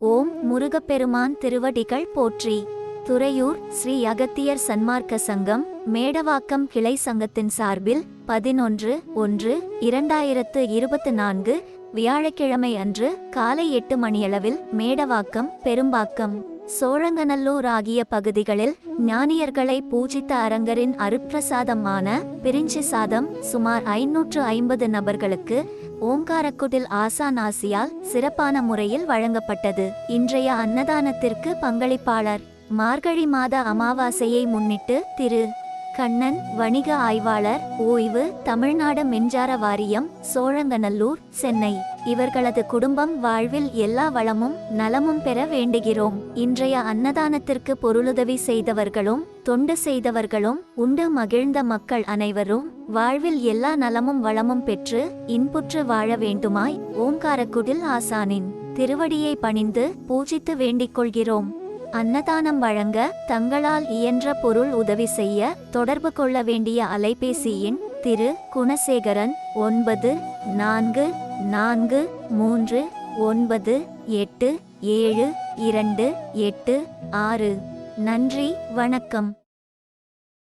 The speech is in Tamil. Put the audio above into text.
ஓம் முருகப்பெருமான் திருவடிகள் போற்றி. துறையூர் ஸ்ரீ அகத்தியர் சன்மார்க்க சங்கம் மேடவாக்கம் கிளை சங்கத்தின் சார்பில் பதினொன்று ஒன்று இரண்டாயிரத்து இருபத்து நான்கு வியாழக்கிழமை அன்று காலை எட்டு மணியளவில் மேடவாக்கம் பெரும்பாக்கம் சோழங்கநல்லூர் ஆகிய பகுதிகளில் ஞானியர்களை பூஜித்த அரங்கரின் அருப்பிரசாதமான பிரிஞ்சி சாதம் சுமார் ஐநூற்று ஐம்பது நபர்களுக்கு ஓங்காரக்குடில் ஆசான் ஆசியால் சிறப்பான முறையில் வழங்கப்பட்டது. இன்றைய அன்னதானத்திற்கு பங்களிப்பாளர் மார்கழி மாத அமாவாசையை முன்னிட்டு திரு. கண்ணன் வணிக ஆய்வாளர் ஓய்வு தமிழ்நாடு மின்சார வாரியம் சோழங்கநல்லூர் சென்னை. இவர்களது குடும்பம் வாழ்வில் எல்லா வளமும் நலமும் பெற வேண்டுகிறோம். இன்றைய அன்னதானத்திற்கு பொருளுதவி செய்தவர்களும் தொண்டு செய்தவர்களும் உண்டு மகிழ்ந்த மக்கள் அனைவரும் வாழ்வில் எல்லா நலமும் வளமும் பெற்று இன்புற்று வாழ வேண்டுமாய் ஓங்காரக்குடில் ஆசானின் திருவடியை பணிந்து பூஜித்து வேண்டிக் கொள்கிறோம். அன்னதானம் வழங்க தங்களால் இயன்ற பொருள் உதவி செய்ய தொடர்பு கொள்ள வேண்டிய அலைபேசியின் திரு குணசேகரன் ஒன்பது நான்கு நான்கு மூன்று ஒன்பது எட்டு ஏழு இரண்டு எட்டு ஆறு. நன்றி வணக்கம்.